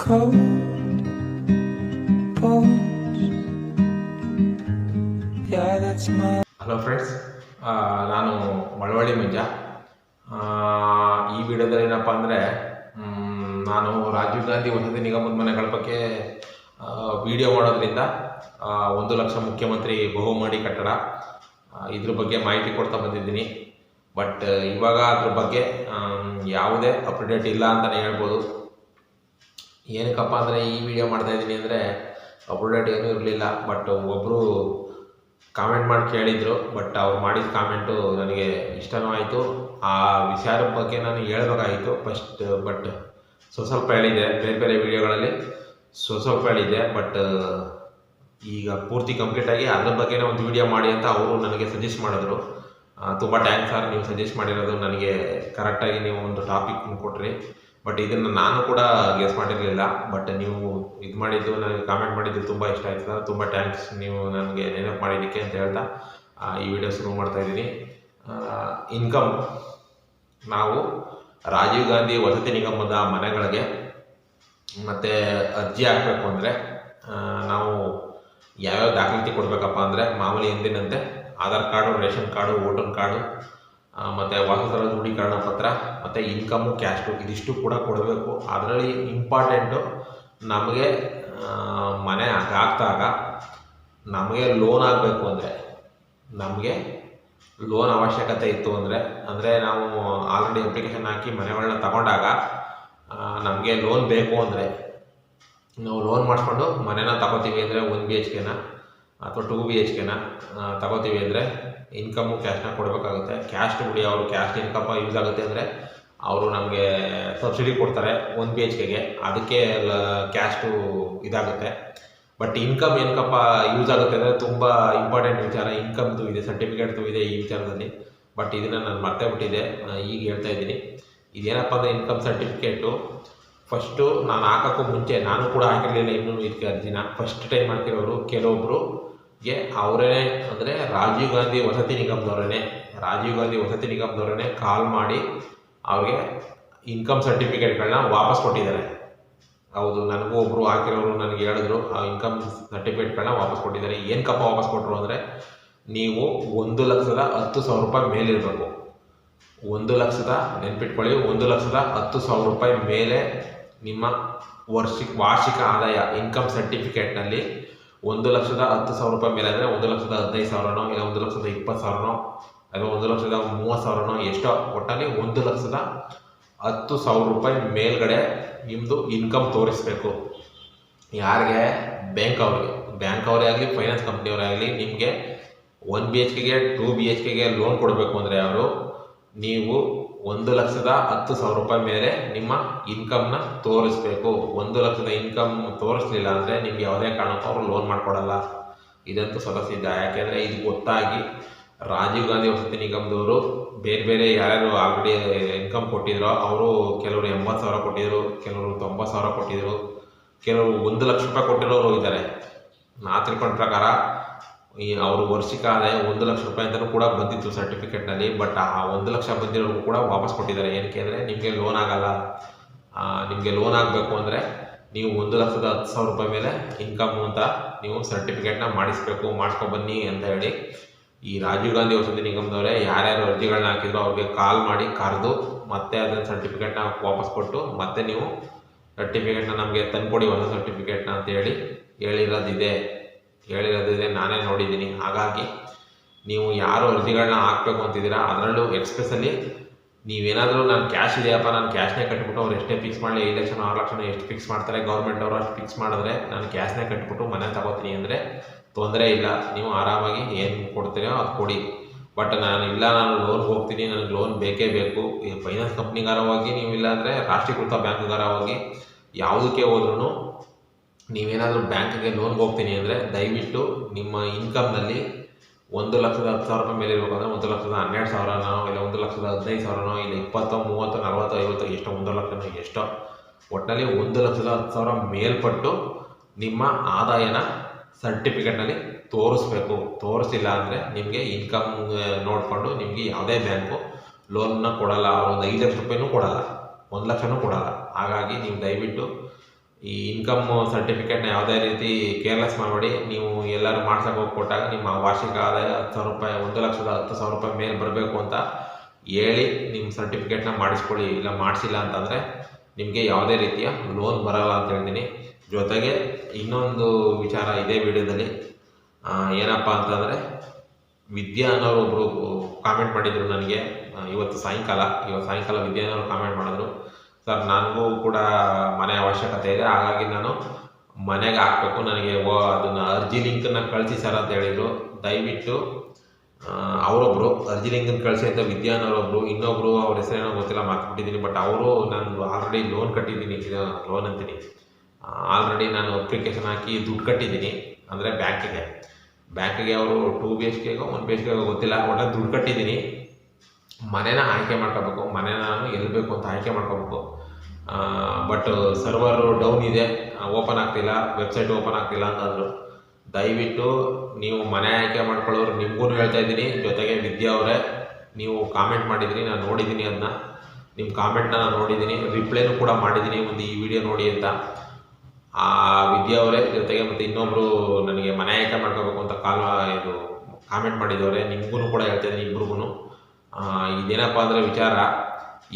cold. Hello friends ನಾನು ಮಳವಳ್ಳಿ ಮಂಜ. ಈ ವಿಡಿಯೋದಲ್ಲಿ ಏನಪ್ಪ ಅಂದರೆ ನಾನು ರಾಜೀವ್ ಗಾಂಧಿ ವಸತಿ ನಿಗಮದ ಮನೆಗಳ ಬಗ್ಗೆ ವಿಡಿಯೋ ಮಾಡೋದ್ರಿಂದ ಒಂದು ಲಕ್ಷ ಮುಖ್ಯಮಂತ್ರಿ ಬಹುಮಹಡಿ ಕಟ್ಟಡ ಇದ್ರ ಬಗ್ಗೆ ಮಾಹಿತಿ ಕೊಡ್ತಾ ಬಂದಿದ್ದೀನಿ. ಬಟ್, ಇವಾಗ ಅದ್ರ ಬಗ್ಗೆ ಯಾವುದೇ ಅಪ್ಡೇಟ್ ಇಲ್ಲ ಅಂತಲೇ ಹೇಳ್ಬೋದು. ಏನಕ್ಕಪ್ಪ ಅಂದರೆ ಈ ವಿಡಿಯೋ ಮಾಡ್ತಾ ಇದ್ದೀನಿ ಅಂದರೆ ಅಪ್ಡೇಟ್ ಏನೂ ಇರಲಿಲ್ಲ ಬಟ್ ಒಬ್ಬರು ಕಾಮೆಂಟ್ ಮಾಡಿ ಕೇಳಿದರು ಬಟ್ ಅವ್ರು ಮಾಡಿದ ಕಾಮೆಂಟು ನನಗೆ ಇಷ್ಟನೂ ಆಯಿತು. ಆ ವಿಚಾರದ ಬಗ್ಗೆ ನಾನು ಹೇಳ್ಬೇಕಾಗಿತ್ತು ಫಸ್ಟ್ ಬಟ್ ಸ್ವಲ್ಪ ಸ್ವಲ್ಪ ಹೇಳಿದೆ ಬೇರೆ ಬೇರೆ ವಿಡಿಯೋಗಳಲ್ಲಿ ಸ್ವಲ್ಪ ಸ್ವಲ್ಪ ಹೇಳಿದೆ ಬಟ್ ಈಗ ಪೂರ್ತಿ ಕಂಪ್ಲೀಟಾಗಿ ಅದ್ರ ಬಗ್ಗೆನೇ ಒಂದು ವಿಡಿಯೋ ಮಾಡಿ ಅಂತ ಅವರು ನನಗೆ ಸಜೆಸ್ಟ್ ಮಾಡಿದ್ರು. ತುಂಬ ಥ್ಯಾಂಕ್ಸ್ ಸರ್ ನೀವು ಸಜೆಸ್ಟ್ ಮಾಡಿರೋದು ನನಗೆ ಕರೆಕ್ಟಾಗಿ ನೀವು ಒಂದು ಟಾಪಿಕ್ ಕೊಟ್ರಿ. ಬಟ್ ಇದನ್ನು ನಾನು ಕೂಡ ಗೆಸ್ ಮಾಡಿರಲಿಲ್ಲ. ಬಟ್ ನೀವು ಇದು ಮಾಡಿದ್ದು ನನಗೆ ಕಾಮೆಂಟ್ ಮಾಡಿದ್ದು ತುಂಬ ಇಷ್ಟ ಆಯ್ತು ಸರ್ ತುಂಬ ಥ್ಯಾಂಕ್ಸ್ ನೀವು ನನಗೆ ನೆನಪು ಮಾಡಿದ್ದಕ್ಕೆ ಅಂತ ಹೇಳ್ತಾ ಈ ವಿಡಿಯೋ ಶುರು ಮಾಡ್ತಾ ಇದ್ದೀನಿ. ಇನ್ಕಮ್ ನಾವು ರಾಜೀವ್ ಗಾಂಧಿ ವಸತಿ ನಿಗಮದ ಮನೆಗಳಿಗೆ ಮತ್ತು ಅರ್ಜಿ ಹಾಕಬೇಕು ಅಂದರೆ ನಾವು ಯಾವ್ಯಾವ ದಾಖಲಾತಿ ಕೊಡಬೇಕಪ್ಪ ಅಂದರೆ ಮಾಮೂಲಿ ಎಂದಿನಂತೆ, Aadhaar card, ration card, voter card ಮತ್ತು ವಾಸಸ್ಥಳ ದೃಢೀಕರಣ ಪತ್ರ, ಮತ್ತು ಇನ್ಕಮು ಕ್ಯಾಶ್ಟು ಇದಿಷ್ಟು ಕೂಡ ಕೊಡಬೇಕು. ಅದರಲ್ಲಿ ಇಂಪಾರ್ಟೆಂಟು ನಮಗೆ ಮನೆ ಹಾಕ್ದಾಗ ನಮಗೆ ಲೋನ್ ಆಗಬೇಕು ಅಂದರೆ, ನಮಗೆ ಲೋನ್ ಅವಶ್ಯಕತೆ ಇತ್ತು ಅಂದರೆ ಅಂದರೆ ನಾವು ಆಲ್ರೆಡಿ ಅಪ್ಲಿಕೇಶನ್ ಹಾಕಿ ಮನೆಗಳನ್ನ ತಗೊಂಡಾಗ ನಮಗೆ ಲೋನ್ ಬೇಕು ಅಂದರೆ, ನಾವು ಲೋನ್ ಮಾಡಿಸ್ಕೊಂಡು ಮನೇನ ತಗೋತೀವಿ ಅಂದರೆ ಒಂದು ಬಿ ಎಚ್ ಕೆನ ಅಥವಾ ಟೂ ಬಿ ಎಚ್ ಕೆನ ತಗೋತೀವಿ ಅಂದರೆ ಇನ್ಕಮ್ಮು ಕ್ಯಾಶ್ನ ಕೊಡಬೇಕಾಗುತ್ತೆ. ಕ್ಯಾಶ್ ಬಿಡಿ, ಅವರು ಕ್ಯಾಶ್ ಇನ್ಕಮ್ ಯೂಸ್ ಆಗುತ್ತೆ ಅಂದರೆ ಅವರು ನಮಗೆ ಸಬ್ಸಿಡಿ ಕೊಡ್ತಾರೆ ಒನ್ ಬಿ ಎಚ್ ಕೆಗೆ ಅದಕ್ಕೆ ಕ್ಯಾಶ್ಟು ಇದಾಗುತ್ತೆ. ಬಟ್ ಇನ್ಕಮ್ ಏನಕ್ಕಪ್ಪ ಯೂಸ್ ಆಗುತ್ತೆ ಅಂದರೆ ತುಂಬ ಇಂಪಾರ್ಟೆಂಟ್ ವಿಚಾರ. ಇನ್ಕಮ್ದು ಇದೆ ಸರ್ಟಿಫಿಕೇಟ್ದು ಇದೆ ಈ ವಿಚಾರದಲ್ಲಿ. ಬಟ್ ಇದನ್ನು ನಾನು ಮರ್ತೇ ಬಿಟ್ಟಿದೆ ಈಗ ಹೇಳ್ತಾ ಇದ್ದೀನಿ. ಇದೇನಪ್ಪ ಅಂದರೆ ಇನ್ಕಮ್ ಸರ್ಟಿಫಿಕೇಟು ಫಸ್ಟು ನಾನು ಹಾಕೋಕ್ಕೂ ಮುಂಚೆ, ನಾನು ಕೂಡ ಹಾಕಿರಲಿಲ್ಲ ಇನ್ನೂ ಇದಕ್ಕೆ ಅರ್ಜಿನ. ಫಸ್ಟ್ ಟೈಮ್ ಹಾಕಿರೋರು ಕೆಲವೊಬ್ಬರುಗೆ ಅವರೇ ಅಂದರೆ ರಾಜೀವ್ ಗಾಂಧಿ ವಸತಿ ನಿಗಮದವರೇ ರಾಜೀವ್ ಗಾಂಧಿ ವಸತಿ ನಿಗಮದವರೇ ಕಾಲ್ ಮಾಡಿ ಅವ್ರಿಗೆ ಇನ್ಕಮ್ ಸರ್ಟಿಫಿಕೇಟ್ಗಳನ್ನ ವಾಪಸ್ ಕೊಟ್ಟಿದ್ದಾರೆ. ಹೌದು, ನನಗೂ ಒಬ್ಬರು ಹಾಕಿರೋರು ನನಗೆ ಹೇಳಿದ್ರು, ಆ ಇನ್ಕಮ್ ಸರ್ಟಿಫಿಕೇಟ್ಗಳನ್ನ ವಾಪಸ್ ಕೊಟ್ಟಿದ್ದಾರೆ. ಏನಕ್ಕಪ್ಪ ವಾಪಸ್ ಕೊಟ್ಟರು ಅಂದರೆ, ನೀವು ಒಂದು ಲಕ್ಷದ ಹತ್ತು ಸಾವಿರ ರೂಪಾಯಿ ಮೇಲಿರಬೇಕು. ಒಂದು ಲಕ್ಷದ, ನೆನ್ಪಿಟ್ಕೊಳ್ಳಿ, ಒಂದು ಲಕ್ಷದ ಹತ್ತು ಸಾವಿರ ರೂಪಾಯಿ ಮೇಲೆ ನಿಮ್ಮ ವರ್ಷಿಕ, ವಾರ್ಷಿಕ ಆದಾಯ ಇನ್ಕಮ್ ಸರ್ಟಿಫಿಕೇಟ್ನಲ್ಲಿ ಒಂದು ಲಕ್ಷದ ಹತ್ತು ಸಾವಿರ ರೂಪಾಯಿ ಮೇಲೆ ಅಂದರೆ ಒಂದು ಲಕ್ಷದ ಹದಿನೈದು ಸಾವಿರನೋ ಇಲ್ಲ ಒಂದು ಲಕ್ಷದ ಇಪ್ಪತ್ತು ಸಾವಿರನೋ ಅಥವಾ ಒಂದು ಲಕ್ಷದ ಮೂವತ್ತು ಸಾವಿರನೋ ಎಷ್ಟೋ ಒಟ್ಟಲ್ಲಿ ಒಂದು ಲಕ್ಷದ ಹತ್ತು ಸಾವಿರ ರೂಪಾಯಿ ಮೇಲ್ಗಡೆ ನಿಮ್ಮದು ಇನ್ಕಮ್ ತೋರಿಸ್ಬೇಕು. ಯಾರಿಗೆ? ಬ್ಯಾಂಕ್ ಅವ್ರಿಗೆ. ಬ್ಯಾಂಕ್ ಅವರೇ ಆಗಲಿ ಫೈನಾನ್ಸ್ ಕಂಪ್ನಿಯವರೇ ಆಗಲಿ, ನಿಮಗೆ ಒನ್ ಬಿ ಎಚ್ ಕೆಗೆ ಟೂ ಬಿ ಎಚ್ ಕೆಗೆ ಲೋನ್ ಕೊಡಬೇಕು ಅಂದರೆ ಅವರು ನೀವು ಒಂದು ಲಕ್ಷದ ಹತ್ತು ಸಾವಿರ ರೂಪಾಯಿ ಮೇಲೆ ನಿಮ್ಮ ಇನ್ಕಮ್ನ ತೋರಿಸ್ಬೇಕು. ಒಂದು ಲಕ್ಷದ ಇನ್ಕಮ್ ತೋರಿಸ್ಲಿಲ್ಲ ಅಂದರೆ ನಿಮ್ಗೆ ಯಾವುದೇ ಕಾರಣಕ್ಕೂ ಅವರು ಲೋನ್ ಮಾಡಿಕೊಡಲ್ಲ. ಇದಂತೂ ಸದಸ್ಯ ಯಾಕೆಂದರೆ ಇದು ಗೊತ್ತಾಗಿ ರಾಜೀವ್ ಗಾಂಧಿ ವಸತಿ ನಿಗಮದವರು ಬೇರೆ ಬೇರೆ ಯಾರ್ಯಾರು ಆಲ್ರೆಡಿ ಇನ್ಕಮ್ ಕೊಟ್ಟಿದ್ರೋ ಅವರು ಕೆಲವರು ಎಂಬತ್ತು ಸಾವಿರ ಕೊಟ್ಟಿದ್ರು, ಕೆಲವರು ತೊಂಬತ್ತು ಸಾವಿರ ಕೊಟ್ಟಿದ್ರು, ಕೆಲವರು ಒಂದು ಲಕ್ಷ ರೂಪಾಯಿ ಕೊಟ್ಟಿರೋರು ಇದ್ದಾರೆ. ನಾ ತಿಳ್ಕೊಂಡ ಪ್ರಕಾರ ಈ ಅವರು ವರ್ಷಿಕ ಆದಾಯ ಒಂದು ಲಕ್ಷ ರೂಪಾಯಿ ಅಂತಲೂ ಕೂಡ ಬಂದಿತ್ತು ಸರ್ಟಿಫಿಕೇಟ್ನಲ್ಲಿ, ಬಟ್ ಆ ಒಂದು ಲಕ್ಷ ಬಂದಿರೋರು ಕೂಡ ವಾಪಸ್ ಕೊಟ್ಟಿದ್ದಾರೆ. ಏನಕ್ಕೆ ಅಂದರೆ ನಿಮಗೆ ಲೋನ್ ಆಗಲ್ಲ. ನಿಮಗೆ ಲೋನ್ ಆಗಬೇಕು ಅಂದರೆ ನೀವು ಒಂದು ಲಕ್ಷದ ಹತ್ತು ಸಾವಿರ ರೂಪಾಯಿ ಮೇಲೆ ಇನ್ಕಮ್ ಅಂತ ನೀವು ಸರ್ಟಿಫಿಕೇಟ್ನ ಮಾಡಿಸ್ಬೇಕು, ಮಾಡಿಸ್ಕೊಬನ್ನಿ ಅಂತ ಹೇಳಿ ಈ ರಾಜೀವ್ ಗಾಂಧಿ ವಸತಿ ನಿಗಮದವರೇ ಯಾರ್ಯಾರು ಅರ್ಜಿಗಳನ್ನ ಹಾಕಿದ್ರು ಅವ್ರಿಗೆ ಕಾಲ್ ಮಾಡಿ ಕರೆದು ಮತ್ತೆ ಅದನ್ನ ಸರ್ಟಿಫಿಕೇಟ್ನ ವಾಪಸ್ ಕೊಟ್ಟು ಮತ್ತೆ ನೀವು ಸರ್ಟಿಫಿಕೇಟ್ನ ನಮಗೆ ತಂದುಕೊಡಿ ಹೊಸ ಸರ್ಟಿಫಿಕೇಟ್ನ ಅಂತ ಹೇಳಿ ಹೇಳಿರೋದಿದೆ. ಹೇಳಿರೋದಿದೆ ನಾನೇ ನೋಡಿದ್ದೀನಿ. ಹಾಗಾಗಿ ನೀವು ಯಾರು ಅರ್ಜಿಗಳನ್ನ ಹಾಕಬೇಕು ಅಂತಿದ್ದೀರಾ, ಅದರಲ್ಲೂ ಎಕ್ಸ್ಪ್ರೆಸ್ಸಲ್ಲಿ ನೀವೇನಾದರೂ ನಾನು ಕ್ಯಾಶ್ ಇದೆಯಪ್ಪ, ನಾನು ಕ್ಯಾಶ್ನೇ ಕಟ್ಬಿಟ್ಟು ಅವ್ರು ಎಷ್ಟೇ ಫಿಕ್ಸ್ ಮಾಡಲಿ, ಐದು ಲಕ್ಷ ಆರು ಲಕ್ಷ ಎಷ್ಟು ಫಿಕ್ಸ್ ಮಾಡ್ತಾರೆ ಗೌರ್ಮೆಂಟ್ ಅವರು ಅಷ್ಟು ಫಿಕ್ಸ್ ಮಾಡಿದ್ರೆ ನಾನು ಕ್ಯಾಶ್ನೇ ಕಟ್ಬಿಟ್ಟು ಮನೆ ತಗೋತೀನಿ ಅಂದರೆ ತೊಂದರೆ ಇಲ್ಲ. ನೀವು ಆರಾಮಾಗಿ ಏನು ಕೊಡ್ತೀರೋ ಅದು ಕೊಡಿ. ಬಟ್ ನಾನು ಇಲ್ಲ, ನಾನು ಲೋನ್ ಹೋಗ್ತೀನಿ, ನನಗೆ ಲೋನ್ ಬೇಕೇ ಬೇಕು. ಫೈನಾನ್ಸ್ ಕಂಪ್ನಿಗಾರ ಹೋಗಿ ನೀವು ಇಲ್ಲ ಅಂದರೆ ರಾಷ್ಟ್ರೀಕೃತ ಬ್ಯಾಂಕ್ಗಾರ ಹೋಗಿ ಯಾವುದಕ್ಕೆ ಹೋದ್ರೂ ನೀವೇನಾದರೂ ಬ್ಯಾಂಕ್ಗೆ ಲೋನ್ಗೆ ಹೋಗ್ತೀನಿ ಅಂದರೆ ದಯವಿಟ್ಟು ನಿಮ್ಮ ಇನ್ಕಮ್ನಲ್ಲಿ ಒಂದು ಲಕ್ಷದ ಹತ್ತು ಸಾವಿರ ರೂಪಾಯಿ ಮೇಲೆ ಇರಬೇಕಂದ್ರೆ ಒಂದು ಲಕ್ಷದ ಹನ್ನೆರಡು ಸಾವಿರನೋ ಇಲ್ಲ ಒಂದು ಲಕ್ಷದ ಹದಿನೈದು ಸಾವಿರನೋ ಇಲ್ಲ ಇಪ್ಪತ್ತು, ಮೂವತ್ತು, ನಲ್ವತ್ತು, ಐವತ್ತು, ಎಷ್ಟೋ, ಒಂದು ಲಕ್ಷನೋ, ಎಷ್ಟೋ ಒಟ್ಟಿನಲ್ಲಿ ಒಂದು ಲಕ್ಷದ ಹತ್ತು ಸಾವಿರ ಮೇಲ್ಪಟ್ಟು ನಿಮ್ಮ ಆದಾಯನ ಸರ್ಟಿಫಿಕೇಟ್ನಲ್ಲಿ ತೋರಿಸ್ಬೇಕು. ತೋರಿಸಿಲ್ಲ ಅಂದರೆ ನಿಮಗೆ ಇನ್ಕಮ್ ನೋಡಿಕೊಂಡು ನಿಮಗೆ ಯಾವುದೇ ಬ್ಯಾಂಕು ಲೋನ್ನ ಕೊಡಲ್ಲ. ಒಂದು ಐದು ಲಕ್ಷ ರೂಪಾಯಿನೂ ಕೊಡಲ್ಲ. ಒಂದು ಲಕ್ಷನೂ ಕೊಡಲ್ಲ. ಹಾಗಾಗಿ ನೀವು ದಯವಿಟ್ಟು ಈ ಇನ್ಕಮ್ ಸರ್ಟಿಫಿಕೇಟ್ನ ಯಾವುದೇ ರೀತಿ ಕೇರ್ಲೆಸ್ ಮಾಡಬೇಡಿ. ನೀವು ಎಲ್ಲರೂ ಮಾಡ್ಸೋಕೆ ಹೋಗಿ ಕೊಟ್ಟಾಗ ನಿಮ್ಮ ವಾರ್ಷಿಕ ಆದಾಯ ಹತ್ತು ಸಾವಿರ ರೂಪಾಯಿ, ಒಂದು ಲಕ್ಷದ ಹತ್ತು ಸಾವಿರ ರೂಪಾಯಿ ಮೇಲೆ ಬರಬೇಕು ಅಂತ ಹೇಳಿ ನಿಮ್ಮ ಸರ್ಟಿಫಿಕೇಟ್ನ ಮಾಡಿಸ್ಕೊಳ್ಳಿ. ಇಲ್ಲ ಮಾಡಿಸಿಲ್ಲ ಅಂತಂದರೆ ನಿಮಗೆ ಯಾವುದೇ ರೀತಿಯ ಲೋನ್ ಬರಲ್ಲ ಅಂತ ಹೇಳ್ತೀನಿ. ಜೊತೆಗೆ ಇನ್ನೊಂದು ವಿಚಾರ ಇದೇ ವಿಡಿಯೋದಲ್ಲಿ. ಏನಪ್ಪ ಅಂತಂದರೆ ವಿದ್ಯಾ ಅನ್ನೋರು ಒಬ್ಬರು ಕಾಮೆಂಟ್ ಮಾಡಿದರು ನನಗೆ. ಇವತ್ತು ಸಾಯಂಕಾಲ ಇವತ್ತು ಸಾಯಂಕಾಲ ವಿದ್ಯಾ ಅನ್ನೋರು ಕಾಮೆಂಟ್ ಮಾಡಿದ್ರು. ಸರ್, ನನಗೂ ಕೂಡ ಮನೆ ಅವಶ್ಯಕತೆ ಇದೆ. ಹಾಗಾಗಿ ನಾನು ಮನೆಗೆ ಹಾಕಬೇಕು. ನನಗೆ ಓ, ಅದನ್ನು ಅರ್ಜಿ ಲಿಂಕನ್ನು ಕಳಿಸಿ ಸರ್ ಅಂತ ಹೇಳಿದರು. ದಯವಿಟ್ಟು ಅವರೊಬ್ಬರು ಅರ್ಜಿ ಲಿಂಕನ್ನು ಕಳಿಸಿ ಅಂತ ವಿದ್ಯಾನ್ ಅವರೊಬ್ಬರು ಇನ್ನೊಬ್ಬರು ಅವ್ರ ಹೆಸರೇನೋ ಗೊತ್ತಿಲ್ಲ ಮಾತಾಡ್ಬಿಟ್ಟಿದ್ದೀನಿ ಬಟ್ ಅವರು ನಾನು ಆಲ್ರೆಡಿ ಲೋನ್ ಕಟ್ಟಿದ್ದೀನಿ. ಲೋನ್ ಅಂತೀನಿ. ಆಲ್ರೆಡಿ ನಾನು ಅಪ್ಲಿಕೇಶನ್ ಹಾಕಿ ದುಡ್ಡು ಕಟ್ಟಿದ್ದೀನಿ. ಅಂದರೆ ಬ್ಯಾಂಕಿಗೆ. ಬ್ಯಾಂಕಿಗೆ ಅವರು ಟೂ ಬಿ ಎಚ್ ಕೆಗೋ ಒನ್ ಬಿ ಎಚ್ ಕೆಗೋ ಗೊತ್ತಿಲ್ಲ. ಒಳ್ಳೆ ದುಡ್ಡು ಕಟ್ಟಿದ್ದೀನಿ. ಮನೇನ ಆಯ್ಕೆ ಮಾಡ್ಕೋಬೇಕು. ಮನೇನ ನಾನು ಎಲ್ಲಿ ಬೇಕು ಅಂತ ಆಯ್ಕೆ ಮಾಡ್ಕೋಬೇಕು. ಬಟ್ ಸರ್ವರು ಡೌನ್ ಇದೆ. ಓಪನ್ ಆಗ್ತಿಲ್ಲ ವೆಬ್ಸೈಟ್ ಓಪನ್ ಆಗ್ತಿಲ್ಲ ಅಂತಂದರು ದಯವಿಟ್ಟು ನೀವು ಮನೆ ಆಯ್ಕೆ ಮಾಡ್ಕೊಳ್ಳೋರು ನಿಮಗೂ ಹೇಳ್ತಾ ಇದ್ದೀನಿ. ಜೊತೆಗೆ ವಿದ್ಯಾ ಅವರೇ, ನೀವು ಕಾಮೆಂಟ್ ಮಾಡಿದ್ದೀನಿ ನಾನು ನೋಡಿದ್ದೀನಿ ಅದನ್ನ ನಿಮ್ಮ ಕಾಮೆಂಟ್ನ ನಾನು ನೋಡಿದ್ದೀನಿ. ರಿಪ್ಲೈನೂ ಕೂಡ ಮಾಡಿದ್ದೀನಿ, ಒಂದು ಈ ವಿಡಿಯೋ ನೋಡಿ ಅಂತ. ಆ, ವಿದ್ಯಾ ಅವರೇ, ಜೊತೆಗೆ ಮತ್ತು ಇನ್ನೊಬ್ಬರು ನನಗೆ ಮನೆ ಆಯ್ಕೆ ಮಾಡ್ಕೋಬೇಕು ಅಂತ ಕಾಲ್, ಇದು ಕಾಮೆಂಟ್ ಮಾಡಿದವರೆ ನಿಮಗೂ ಕೂಡ ಹೇಳ್ತಾ ಇದ್ದೀನಿ ಇಬ್ರಿಗೂ ಇದೇನಪ್ಪ ಅಂದರೆ ವಿಚಾರ.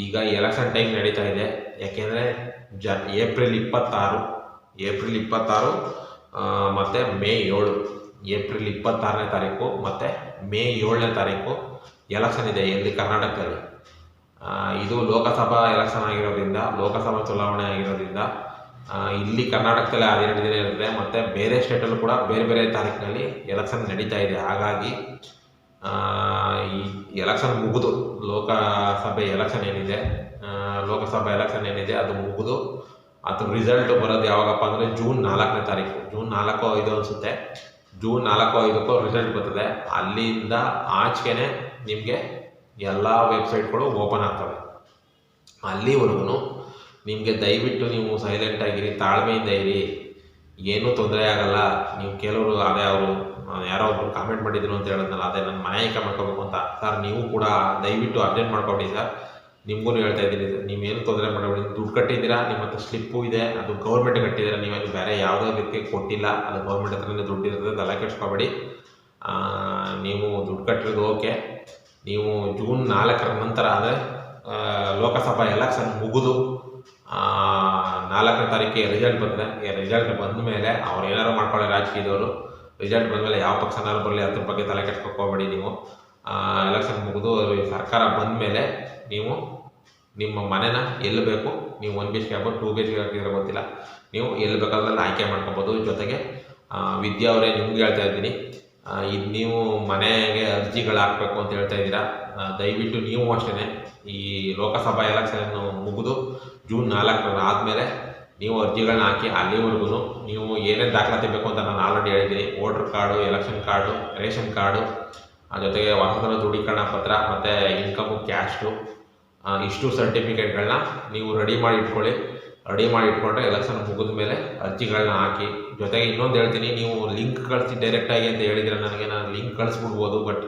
ಈಗ ಎಲೆಕ್ಷನ್ ಟೈಮ್ ನಡೀತಾ ಇದೆ. ಯಾಕೆಂದರೆ ಜ, ಏಪ್ರಿಲ್ ಇಪ್ಪತ್ತಾರು ಏಪ್ರಿಲ್ ಇಪ್ಪತ್ತಾರು ಮತ್ತು ಮೇ ಏಳು. ಏಪ್ರಿಲ್ ಇಪ್ಪತ್ತಾರನೇ ತಾರೀಕು ಮತ್ತು ಮೇ ಏಳನೇ ತಾರೀಕು ಎಲೆಕ್ಷನ್ ಇದೆ ಎಲ್ಲಿ ಕರ್ನಾಟಕದಲ್ಲಿ. ಇದು ಲೋಕಸಭಾ ಎಲೆಕ್ಷನ್ ಆಗಿರೋದ್ರಿಂದ, ಲೋಕಸಭಾ ಚುನಾವಣೆ ಆಗಿರೋದ್ರಿಂದ ಇಲ್ಲಿ ಕರ್ನಾಟಕದಲ್ಲಿ ಹದಿನೆಂಟು ದಿನ ಇರುತ್ತೆ. ಮತ್ತು ಬೇರೆ ಸ್ಟೇಟಲ್ಲೂ ಕೂಡ ಬೇರೆ ಬೇರೆ ತಾರೀಕಿನಲ್ಲಿ ಎಲೆಕ್ಷನ್ ನಡೀತಾ ಇದೆ. ಹಾಗಾಗಿ ಈ ಎಲೆಕ್ಷನ್ ಮುಗಿದು ಲೋಕಸಭೆ ಎಲೆಕ್ಷನ್ ಏನಿದೆ ಲೋಕಸಭೆ ಎಲೆಕ್ಷನ್ ಏನಿದೆ, ಅದು ಮುಗಿದು ಅದ್ರ ರಿಸಲ್ಟ್ ಬರೋದು ಯಾವಾಗಪ್ಪ ಅಂದರೆ ಜೂನ್ ನಾಲ್ಕನೇ ತಾರೀಕು. ಜೂನ್ ನಾಲ್ಕು ಐದು ಅನಿಸುತ್ತೆ. ಜೂನ್ ನಾಲ್ಕು ಐದಕ್ಕೂ ರಿಸಲ್ಟ್ ಬರ್ತದೆ. ಅಲ್ಲಿಂದ ಆಚೆಗೆ ನಿಮಗೆ ಎಲ್ಲ ವೆಬ್ಸೈಟ್ಗಳು ಓಪನ್ ಆಗ್ತವೆ. ಅಲ್ಲಿವರೆಗೂ ನಿಮಗೆ ದಯವಿಟ್ಟು ನೀವು ಸೈಲೆಂಟ್ ಆಗಿರಿ, ತಾಳ್ಮೆಯಿಂದ ಇರಿ. ಏನೂ ತೊಂದರೆ ಆಗಲ್ಲ. ನೀವು ಕೆಲವರು, ಅದೇ ಅವರು ಯಾರೋ ಒಬ್ರು ಕಾಮೆಂಟ್ ಮಾಡಿದ್ರು ಅಂತ ಹೇಳಿದ್ನಲ್ಲ, ಅದೇ ನನ್ನ ಮನೆ ಆಯ್ಕೆ ಮಾಡ್ಕೋಬೇಕು ಅಂತ. ಸರ್, ನೀವು ಕೂಡ ದಯವಿಟ್ಟು ಅರ್ಜೆಂಟ್ ಮಾಡ್ಕೊಡಿ ಸರ್. ನಿಮಗೂ ಹೇಳ್ತಾ ಇದ್ದೀನಿ ಸರ್, ನೀವೇನು ತೊಂದರೆ ಮಾಡಬೇಡಿ. ದುಡ್ಡು ಕಟ್ಟಿದ್ದೀರಾ? ನಿಮ್ಮ ಹತ್ರ ಸ್ಲಿಪ್ಪು ಇದೆ. ಅದು ಗೌರ್ಮೆಂಟ್ ಕಟ್ಟಿದ್ದೀರಾ. ನೀವೇನು ಬೇರೆ ಯಾವುದೋ ವ್ಯಕ್ತಿ ಕೊಟ್ಟಿಲ್ಲ. ಅದು ಗೌರ್ಮೆಂಟ್ ಹತ್ರನೇ ದುಡ್ಡು ಇರ್ತದೆ, ತಲೆ ಕೆಡ್ಸ್ಕೊಬೇಡಿ. ನೀವು ದುಡ್ಡು ಕಟ್ಟಿರೋದು ಓಕೆ. ನೀವು ಜೂನ್ ನಾಲ್ಕರ ನಂತರ ಅಂದರೆ ಲೋಕಸಭಾ ಎಲೆಕ್ಷನ್ ಮುಗಿದು. ನಾಲ್ಕನೇ ತಾರೀಕಿಗೆ ರಿಸಲ್ಟ್ ಬಂದರೆ ರಿಸಲ್ಟ್ ಬಂದ ಮೇಲೆ ಅವ್ರು ಏನಾರು ಮಾಡ್ಕೊಳ್ಳಿ ರಾಜಕೀಯದವರು ರಿಸಲ್ಟ್ ಬಂದಮೇಲೆ ಯಾವ ಪಕ್ಷನಾರು ಬರಲಿ, ಅದ್ರ ಬಗ್ಗೆ ತಲೆ ಕೆಡ್ಸ್ಕೊಕ್ ಹೋಗ್ಬೇಡಿ ನೀವು. ಎಲೆಕ್ಷನ್ ಮುಗಿದು ಸರ್ಕಾರ ಬಂದ ಮೇಲೆ ನೀವು ನಿಮ್ಮ ಮನೆನ ಎಲ್ಲಿ ಬೇಕು, ನೀವು ಒನ್ ಬಿ ಎಚ್ ಕೆ ಆಗ್ಬೋದು ಟೂ ಬಿ ಎಚ್ ಕೆ ಗೊತ್ತಿಲ್ಲ. ನೀವು ಎಲ್ಲಿ ಬೇಕಾದ್ರಲ್ಲಿ ಆಯ್ಕೆ ಮಾಡ್ಕೊಬೋದು. ಜೊತೆಗೆ ವಿದ್ಯಾ ಅವರೇ ನಿಮ್ಗೆ ಹೇಳ್ತಾ ಇದ್ದೀನಿ. ಇದು ನೀವು ಮನೆಗೆ ಅರ್ಜಿಗಳು ಹಾಕಬೇಕು ಅಂತ ಹೇಳ್ತಾ ಇದ್ದೀರಾ? ದಯವಿಟ್ಟು ನೀವು ಅಷ್ಟೇ ಈ ಲೋಕಸಭಾ ಎಲೆಕ್ಷನ್ ಮುಗಿದು ಜೂನ್ ನಾಲ್ಕರ ಆದಮೇಲೆ ನೀವು ಅರ್ಜಿಗಳನ್ನ ಹಾಕಿ ಅಲ್ಲಿವರೆಗೂ ನೀವು ಏನೇನು ದಾಖಲಾತಿ ಬೇಕು ಅಂತ ನಾನು ಆಲ್ರೆಡಿ ಹೇಳಿದ್ದೀನಿ. Voter card, election card, ration card ಜೊತೆಗೆ ವಾಹನ ದೃಢೀಕರಣ ಪತ್ರ ಮತ್ತು ಇನ್ಕಮು ಕ್ಯಾಶು ಇಷ್ಟು ಸರ್ಟಿಫಿಕೇಟ್ಗಳನ್ನ ನೀವು ರೆಡಿ ಮಾಡಿ ಇಟ್ಕೊಳ್ಳಿ. ರೆಡಿ ಮಾಡಿ ಇಟ್ಕೊಂಡ್ರೆ ಎಲೆಕ್ಷನ್ ಮುಗಿದ ಮೇಲೆ ಅರ್ಜಿಗಳನ್ನ ಹಾಕಿ. ಜೊತೆಗೆ ಇನ್ನೊಂದು ಹೇಳ್ತೀನಿ, ನೀವು ಲಿಂಕ್ ಕಳಿಸಿ ಡೈರೆಕ್ಟಾಗಿ ಅಂತ ಹೇಳಿದ್ರೆ ನನಗೆ ನಾನು ಲಿಂಕ್ ಕಳಿಸ್ಬಿಡ್ಬೋದು ಬಟ್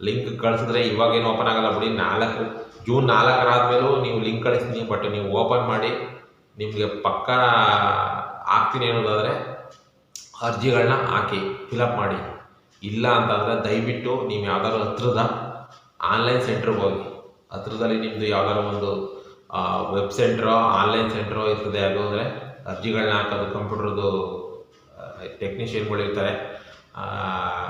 ಲಿಂಕ್ ಕಳಿಸಿದ್ರೆ ಇವಾಗೇನು ಓಪನ್ ಆಗಲ್ಲ ಬಿಡಿ. ನಾಲ್ಕು ಜೂನ್ ನಾಲ್ಕರಾದ್ಮೇಲೂ ನೀವು ಲಿಂಕ್ ಕಳಿಸ್ತೀನಿ ಬಟ್ ನೀವು ಓಪನ್ ಮಾಡಿ, ನಿಮಗೆ ಪಕ್ಕ ಹಾಕ್ತೀನಿ ಅನ್ನೋದಾದರೆ ಅರ್ಜಿಗಳನ್ನ ಹಾಕಿ ಫಿಲಪ್ ಮಾಡಿ. ಇಲ್ಲ ಅಂತಂದರೆ ದಯವಿಟ್ಟು ನೀವು ಯಾವ್ದಾದ್ರು ಹತ್ರದ ಆನ್ಲೈನ್ ಸೆಂಟ್ರಿಗೆ ಹೋಗಿ. ಹತ್ರದಲ್ಲಿ ನಿಮ್ಮದು ಯಾವ್ದಾದ್ರು ಒಂದು ವೆಬ್ ಸೆಂಟ್ರೋ ಆನ್ಲೈನ್ ಸೆಂಟ್ರೋ ಇರ್ತದೆ. ಅದು ಅಂದರೆ ಅರ್ಜಿಗಳನ್ನ ಹಾಕೋದು ಕಂಪ್ಯೂಟ್ರದ್ದು ಟೆಕ್ನಿಷಿಯನ್ಗಳಿರ್ತಾರೆ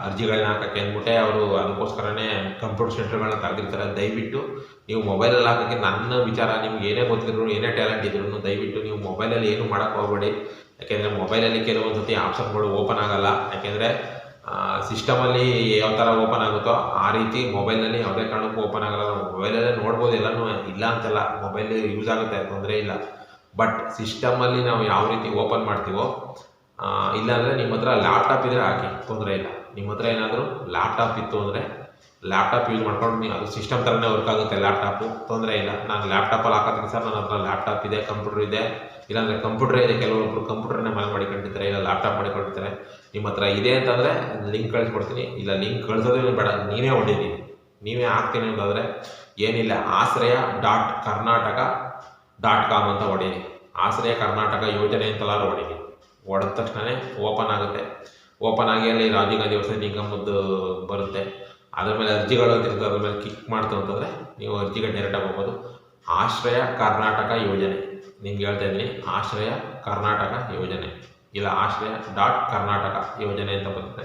ಅರ್ಜಿಗಳನ್ನ ಹಾಕೋಕ್ಕೆ ಅಂದ್ಬಿಟ್ಟೆ ಅವರು ಅದಕ್ಕೋಸ್ಕರನೇ ಕಂಪ್ಯೂಟರ್ ಸೆಂಟರ್ಗಳನ್ನ ತೆಗೆದಿರ್ತಾರೆ. ದಯವಿಟ್ಟು ನೀವು ಮೊಬೈಲಲ್ಲಿ ಹಾಕೋಕ್ಕೆ ನನ್ನ ವಿಚಾರ ನಿಮ್ಗೆ ಏನೇ ಗೊತ್ತಿದ್ರು, ಏನೇ ಟ್ಯಾಲೆಂಟ್ ಇದ್ರು ದಯವಿಟ್ಟು ನೀವು ಮೊಬೈಲಲ್ಲಿ ಏನು ಮಾಡೋಕ್ಕೆ ಹೋಗಬೇಡಿ. ಯಾಕೆಂದರೆ ಮೊಬೈಲಲ್ಲಿ ಕೆಲವೊಂದು ಸತಿ ಆಪ್ಷನ್ಗಳು ಓಪನ್ ಆಗೋಲ್ಲ. ಯಾಕೆಂದರೆ ಸಿಸ್ಟಮಲ್ಲಿ ಯಾವ ಥರ ಓಪನ್ ಆಗುತ್ತೋ ಆ ರೀತಿ ಮೊಬೈಲ್ನಲ್ಲಿ ಯಾವುದೇ ಕಾರಣಕ್ಕೂ ಓಪನ್ ಆಗಲ್ಲ. ಮೊಬೈಲಲ್ಲೇ ನೋಡ್ಬೋದು, ಎಲ್ಲನೂ ಇಲ್ಲ ಅಂತಲ್ಲ. ಮೊಬೈಲ್ ಯೂಸ್ ಆಗುತ್ತೆ, ತೊಂದರೆ ಇಲ್ಲ. ಬಟ್ ಸಿಸ್ಟಮಲ್ಲಿ ನಾವು ಯಾವ ರೀತಿ ಓಪನ್ ಮಾಡ್ತೀವೋ ಇಲ್ಲಾಂದರೆ ನಿಮ್ಮ ಹತ್ರ ಲ್ಯಾಪ್ಟಾಪ್ ಇದ್ದರೆ ಹಾಕಿ, ತೊಂದರೆ ಇಲ್ಲ. ನಿಮ್ಮ ಹತ್ರ ಏನಾದರೂ ಲ್ಯಾಪ್ಟಾಪ್ ಇತ್ತು ಅಂದರೆ ಲ್ಯಾಪ್ಟಾಪ್ ಯೂಸ್ ಮಾಡ್ಕೊಂಡು ಅದು ಸಿಸ್ಟಮ್ ಥರನೇ ವರ್ಕ್ ಆಗುತ್ತೆ ಲ್ಯಾಪ್ಟಾಪು ತೊಂದರೆ ಇಲ್ಲ. ನಾನು ಲ್ಯಾಪ್ಟಾಪಲ್ಲಿ ಹಾಕೋತೀನಿ ಸರ್. ನನ್ನ ಹತ್ರ ಲ್ಯಾಪ್ಟಾಪ್ ಇದೆ ಕಂಪ್ಯೂಟರ್ ಇದೆ. ಇಲ್ಲಾಂದರೆ ಕಂಪ್ಯೂಟರ್ ಇದೆ. ಕೆಲವೊಬ್ಬರು ಕಂಪ್ಯೂಟರ್ನೇ ಮನೆ ಮಾಡಿಕೊಂಡಿರ್ತಾರೆ, ಇಲ್ಲ ಲ್ಯಾಪ್ಟಾಪ್ ಮಾಡಿಕೊಂಡಿರ್ತಾರೆ. ನಿಮ್ಮ ಹತ್ರ ಇದೆ ಅಂತಂದರೆ ಲಿಂಕ್ ಕಳಿಸ್ಕೊಡ್ತೀನಿ. ಇಲ್ಲ ಲಿಂಕ್ ಕಳಿಸೋದೇ ಬೇಡ. ನೀವೇ ಹೊಡೀರಿ ನೀವೇ ಹಾಕ್ತೀನಿ ಅಂತಂದರೆ ಏನಿಲ್ಲ. ಆಶ್ರಯ ಡಾಟ್ ಕರ್ನಾಟಕ ಡಾಟ್ ಕಾಮ್ ಅಂತ ಹೊಡೀರಿ. ಆಶ್ರಯ ಕರ್ನಾಟಕ ಯೋಜನೆ ಅಂತೆಲ್ಲ ಹೊಡೀರಿ. ಹೊಡೆದ ತಕ್ಷಣವೇ ಓಪನ್ ಆಗುತ್ತೆ. ಓಪನ್ ಆಗಿ ಅಲ್ಲಿ ರಾಜೀವ್ ಗಾಂಧಿ ವಸತಿ ನಿಗಮದ್ದು ಬರುತ್ತೆ. ಅದ್ರ ಮೇಲೆ ಅರ್ಜಿಗಳು ಅಂತ ಇರ್ತದೆ, ಅದ್ರ ಮೇಲೆ ಕ್ಲಿಕ್ ಮಾಡ್ತು ಅಂತಂದರೆ ನೀವು ಅರ್ಜಿಗೆ ಡೈರೆಕ್ಟಾಗಿ ಹೋಗ್ಬೋದು ಆಶ್ರಯ ಕರ್ನಾಟಕ ಯೋಜನೆ. ನಿಮ್ಗೆ ಹೇಳ್ತಾ ಇದ್ದೀನಿ, ಆಶ್ರಯ ಕರ್ನಾಟಕ ಯೋಜನೆ. ಇಲ್ಲ, ಆಶ್ರಯ ಡಾಟ್ ಕರ್ನಾಟಕ ಯೋಜನೆ ಅಂತ ಬರುತ್ತೆ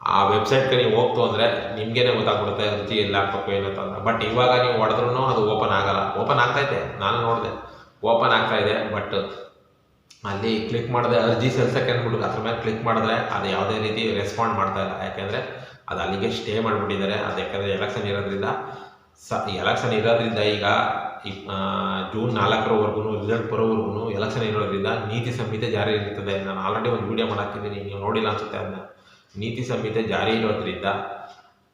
ಆ ವೆಬ್ಸೈಟ್ಗೆ ನೀವು ಹೋಗ್ತು ಅಂದರೆ ನಿಮಗೇನೆ ಗೊತ್ತಾಗ್ಬಿಡುತ್ತೆ, ಅರ್ಜಿ ಎಲ್ಲ ಹಾಕ್ಬೇಕು ಏನಂತ ಬಟ್ ಇವಾಗ ನೀವು ಹೊಡೆದ್ರೂ ಅದು ಓಪನ್ ಆಗಲ್ಲ. ಓಪನ್ ಆಗ್ತೈತೆ ನಾನು ನೋಡಿದೆ. ಓಪನ್ ಆಗ್ತಾ ಇದೆ ಬಟ್ ಅಲ್ಲಿ ಕ್ಲಿಕ್ ಮಾಡಿದ್ರೆ ಅರ್ಜಿ ಸಲ್ಸಕ್ಕೆ ಅಂದ್ಬಿಟ್ಟು ಅದ್ರ ಮೇಲೆ ಕ್ಲಿಕ್ ಮಾಡಿದ್ರೆ ಅದು ಯಾವುದೇ ರೀತಿ ರೆಸ್ಪಾಂಡ್ ಮಾಡ್ತಾ ಇಲ್ಲ. ಯಾಕೆಂದರೆ ಅದು ಅಲ್ಲಿಗೆ ಸ್ಟೇ ಮಾಡಿಬಿಟ್ಟಿದ್ದಾರೆ. ಅದು ಯಾಕಂದರೆ ಎಲೆಕ್ಷನ್ ಇರೋದ್ರಿಂದ ಸ ಎಲೆಕ್ಷನ್ ಇರೋದ್ರಿಂದ ಈಗ ಜೂನ್ ನಾಲ್ಕರವರೆಗೂ ರಿಸಲ್ಟ್ ಬರೋವರೆಗೂ ಎಲೆಕ್ಷನ್ ಇರೋದ್ರಿಂದ ನೀತಿ ಸಂಹಿತೆ ಜಾರಿ ಇರ್ತದೆ. ನಾನು ಆಲ್ರೆಡಿ ಒಂದು ವಿಡಿಯೋ ಮಾಡಾಕಿದ್ದೀನಿ ನೀವು ನೋಡಿಲ್ಲ ಅನ್ಸುತ್ತೆ ಅದನ್ನ. ನೀತಿ ಸಂಹಿತೆ ಜಾರಿ ಇರೋದ್ರಿಂದ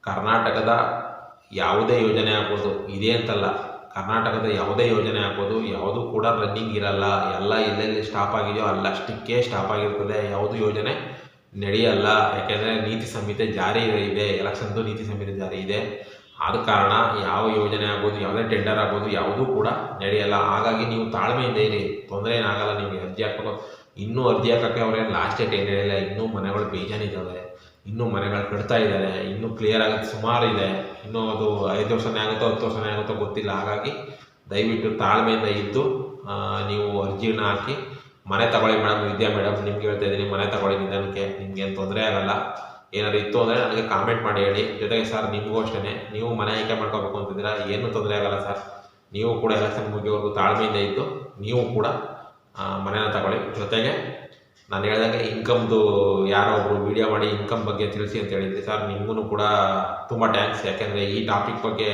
ಕರ್ನಾಟಕದ ಯಾವುದೇ ಯೋಜನೆ ಆಗ್ಬೋದು. ಇದೆ ಅಂತಲ್ಲ. ಕರ್ನಾಟಕದ ಯಾವುದೇ ಯೋಜನೆ ಆಗ್ಬೋದು, ಯಾವುದು ಕೂಡ ರನ್ನಿಂಗ್ ಇರಲ್ಲ, ಎಲ್ಲ ಎಲ್ಲೆಲ್ಲಿ ಸ್ಟಾಪ್ ಆಗಿದೆಯೋ ಅಲ್ಲಷ್ಟಕ್ಕೆ ಸ್ಟಾಪ್ ಆಗಿರ್ತದೆ. ಯಾವುದು ಯೋಜನೆ ನಡೆಯಲ್ಲ. ಯಾಕೆಂದರೆ ನೀತಿ ಸಂಹಿತೆ ಜಾರಿ ಇದೆ ಎಲೆಕ್ಷನ್ದು ನೀತಿ ಸಂಹಿತೆ ಜಾರಿ ಇದೆ. ಆದ ಕಾರಣ ಯಾವ ಯೋಜನೆ ಆಗ್ಬೋದು, ಯಾವುದೇ ಟೆಂಡರ್ ಆಗ್ಬೋದು, ಯಾವುದೂ ಕೂಡ ನಡೆಯಲ್ಲ. ಹಾಗಾಗಿ ನೀವು ತಾಳ್ಮೆಯಿಂದ ಇರಿ. ತೊಂದರೆ ಏನಾಗಲ್ಲ ನಿಮಗೆ ಅರ್ಜಿ ಹಾಕ್ಬೇಕು. ಇನ್ನೂ ಅರ್ಜಿ ಹಾಕೋಕ್ಕೆ ಅವ್ರೇನು ಲಾಸ್ಟ್ ಡೇಟ್ ಏನು ಹೇಳಿಲ್ಲ. ಇನ್ನೂ ಮನೆಗಳು ಬೇಜಾನಿದ್ದಾವೆ ಇನ್ನೂ ಮನೆಗಳು ಕಟ್ತಾ ಇದ್ದಾರೆ ಇನ್ನೂ ಕ್ಲಿಯರ್ ಆಗೋದು ಸುಮಾರು ಇದೆ. ಇನ್ನೂ ಅದು ಐದು ವರ್ಷನೇ ಆಗುತ್ತೋ, ಹತ್ತು ವರ್ಷನೇ ಆಗುತ್ತೋ ಗೊತ್ತಿಲ್ಲ. ಹಾಗಾಗಿ ದಯವಿಟ್ಟು ತಾಳ್ಮೆಯಿಂದ ಇದ್ದು ನೀವು ಅರ್ಜಿನ ಹಾಕಿ, ಮನೆ ತಗೊಳ್ಳಿ ಮೇಡಮ್ ವಿದ್ಯಾ ಮೇಡಮ್ ನಿಮ್ಗೆ ಹೇಳ್ತಾ ಇದ್ದೀನಿ, ಮನೆ ತಗೊಳ್ಳಿ ನಿಧಾನಕ್ಕೆ, ನಿಮ್ಗೆ ಏನು ತೊಂದರೆ ಆಗಲ್ಲ. ಏನಾದ್ರು ಇತ್ತು ಅಂದರೆ ನನಗೆ ಕಾಮೆಂಟ್ ಮಾಡಿ ಹೇಳಿ. ಜೊತೆಗೆ ಸರ್, ನಿಮಗೂ ಅಷ್ಟೇ ನೀವು ಮನೆ ಆಯ್ಕೆ ಮಾಡ್ಕೋಬೇಕು ಅಂತಿದ್ದೀರಾ? ಏನೂ ತೊಂದರೆ ಆಗಲ್ಲ ಸರ್. ನೀವು ಕೂಡ ಎಲೆಕ್ಷನ್ ಮುಗಿಯೋವರೆಗೂ ತಾಳ್ಮೆಯಿಂದ ಇದ್ದು, ನೀವು ಕೂಡ ಮನೆನ ತಗೊಳ್ಳಿ. ಜೊತೆಗೆ ನಾನು ಹೇಳ್ದಂಗೆ ಇನ್ಕಮ್ದು ಯಾರೋ ಒಬ್ರು ವಿಡಿಯೋ ಮಾಡಿ ಇನ್ಕಮ್ ಬಗ್ಗೆ ತಿಳಿಸಿ ಅಂತ ಹೇಳಿದ್ದೆ. ಸರ್ ನಿಮಗೂ ಕೂಡ ತುಂಬ ಟ್ಯಾಂಕ್ಸ್ ಯಾಕೆಂದರೆ ಈ ಟಾಪಿಕ್ ಬಗ್ಗೆ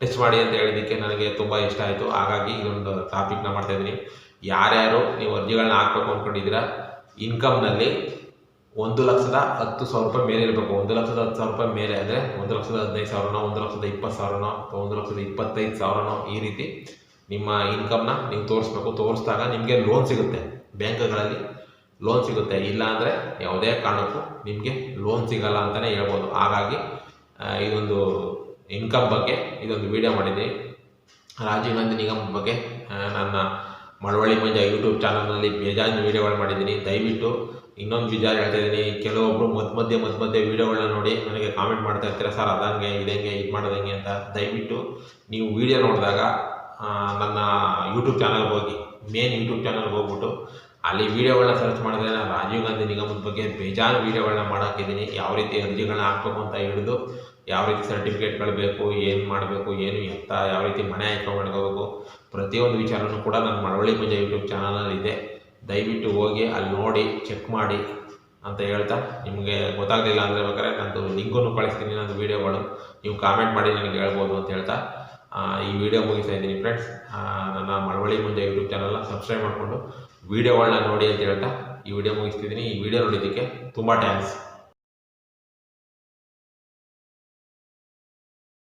ಟಚ್ ಮಾಡಿ ಅಂತ ಹೇಳಿದ್ದಕ್ಕೆ ನನಗೆ ತುಂಬ ಇಷ್ಟ ಆಯಿತು. ಹಾಗಾಗಿ ಇದೊಂದು ಟಾಪಿಕ್ನ ಮಾಡ್ತಾಯಿದ್ದೀನಿ ಯಾರ್ಯಾರು ನೀವು ಅರ್ಜಿಗಳನ್ನ ಹಾಕ್ಬೇಕು ಅಂದ್ಕೊಂಡಿದ್ದೀರಾ ಇನ್ಕಮ್ನಲ್ಲಿ ಒಂದು ಲಕ್ಷದ ಹತ್ತು ಸಾವಿರ ರೂಪಾಯಿ ಮೇಲೆ ಇರಬೇಕು. ಒಂದು ಲಕ್ಷದ ಹತ್ತು ಸಾವಿರ ರೂಪಾಯಿ ಮೇಲೆ ಅಂದರೆ ಒಂದು ಲಕ್ಷದ ಹದಿನೈದು ಸಾವಿರನೋ, ಒಂದು ಲಕ್ಷದ ಇಪ್ಪತ್ತು ಸಾವಿರನೋ, ಅಥವಾ ಒಂದು ಲಕ್ಷದ ಇಪ್ಪತ್ತೈದು ಸಾವಿರನೋ ಈ ರೀತಿ ನಿಮ್ಮ ಇನ್ಕಮ್ನ ನೀವು ತೋರಿಸ್ಬೇಕು. ತೋರಿಸಿದಾಗ ನಿಮಗೆ ಲೋನ್ ಸಿಗುತ್ತೆ ಬ್ಯಾಂಕ್ಗಳಲ್ಲಿ. ಲೋನ್ ಸಿಗುತ್ತೆ ಇಲ್ಲ ಅಂದರೆ ಯಾವುದೇ ಕಾರಣಕ್ಕೂ ನಿಮಗೆ ಲೋನ್ ಸಿಗಲ್ಲ ಅಂತಲೇ ಹೇಳ್ಬೋದು. ಹಾಗಾಗಿ ಇದೊಂದು ಇನ್ಕಮ್ ಬಗ್ಗೆ ಇದೊಂದು ವಿಡಿಯೋ ಮಾಡಿದ್ದೀನಿ ರಾಜೀವ್ ಗಾಂಧಿ ನಿಗಮದ ಬಗ್ಗೆ ನನ್ನ ಮಳವಳ್ಳಿ ಮಂಜ ಯೂಟ್ಯೂಬ್ ಚಾನಲ್ನಲ್ಲಿ ಬೇಜಾನ್ ವೀಡಿಯೋಗಳು ಮಾಡಿದ್ದೀನಿ. ದಯವಿಟ್ಟು ಇನ್ನೊಂದು ವಿಚಾರ ಹೇಳ್ತಾ ಇದ್ದೀನಿ. ಕೆಲವೊಬ್ಬರು ಮಧ್ಯ ಮಧ್ಯೆ ಮಧ್ಯ ಮಧ್ಯೆ ವೀಡಿಯೋಗಳನ್ನ ನೋಡಿ ನನಗೆ ಕಾಮೆಂಟ್ ಮಾಡ್ತಾ ಇರ್ತೀರ? ಸರ್, ಅದಂಗೆ, ಇದಂಗೆ, ಇದು ಮಾಡೋದಂಗೆ ಅಂತ ದಯವಿಟ್ಟು ನೀವು ವೀಡಿಯೋ ನೋಡಿದಾಗ ನನ್ನ ಯೂಟ್ಯೂಬ್ ಚಾನಲ್ಗೆ ಹೋಗಿ ಮೇನ್ ಯೂಟ್ಯೂಬ್ ಚಾನಲ್ಗೆ ಹೋಗ್ಬಿಟ್ಟು ಅಲ್ಲಿ ವೀಡಿಯೋಗಳನ್ನ ಸರ್ಚ್ ಮಾಡಿದ್ರೆ ನಾನು ರಾಜೀವ್ ಗಾಂಧಿ ನಿಗಮದ ಬಗ್ಗೆ ಬೇಜಾರು ವೀಡಿಯೋಗಳನ್ನ ಮಾಡಾಕಿದ್ದೀನಿ. ಯಾವ ರೀತಿ ಅರ್ಜಿಗಳನ್ನ ಹಾಕ್ಬೇಕು ಅಂತ ಹಿಡಿದು ಯಾವ ರೀತಿ ಸರ್ಟಿಫಿಕೇಟ್ಗಳು ಬೇಕು, ಏನು ಮಾಡಬೇಕು, ಏನು ಎತ್ತ ಯಾವ ರೀತಿ ಮನೆ ಆಯ್ಕೆ ಮಾಡ್ಕೋಬೇಕು ಪ್ರತಿಯೊಂದು ವಿಚಾರನೂ ಕೂಡ ನನ್ನ ಮಳವಳ್ಳಿ ಪೂಜೆ ಯೂಟ್ಯೂಬ್ ಚಾನಲಲ್ಲಿ ಇದೆ. ದಯವಿಟ್ಟು ಹೋಗಿ ಅಲ್ಲಿ ನೋಡಿ ಚೆಕ್ ಮಾಡಿ ಅಂತ ಹೇಳ್ತಾ ನಿಮಗೆ ಗೊತ್ತಾಗಲಿಲ್ಲ ಅಂದರೆ ಬೇಕಾದ್ರೆ ನಂದು ಲಿಂಕನ್ನು ಕಳಿಸ್ತೀನಿ ನಂದು ವೀಡಿಯೋಗಳು. ನೀವು ಕಾಮೆಂಟ್ ಮಾಡಿ ನನಗೆ ಹೇಳ್ಬೋದು ಅಂತ ಹೇಳ್ತಾ ಈ ವಿಡಿಯೋ ಮುಗಿಸ್ತಾ ಇದ್ದೀನಿ ಫ್ರೆಂಡ್ಸ್ ನನ್ನ ಮಳವಳ್ಳಿ ಮುಂಜೆ ಯೂಟ್ಯೂಬ್ ಚಾನಲ್ನ ಸಬ್ಸ್ಕ್ರೈಬ್ ಮಾಡಿಕೊಂಡು ವೀಡಿಯೋಗಳನ್ನ ನೋಡಿ ಅಂತ ಹೇಳ್ತಾ ಈ ವಿಡಿಯೋ ಮುಗಿಸ್ತಿದ್ದೀನಿ. ಈ ವಿಡಿಯೋ ನೋಡಿದ್ದಕ್ಕೆ ತುಂಬ ಥ್ಯಾಂಕ್ಸ್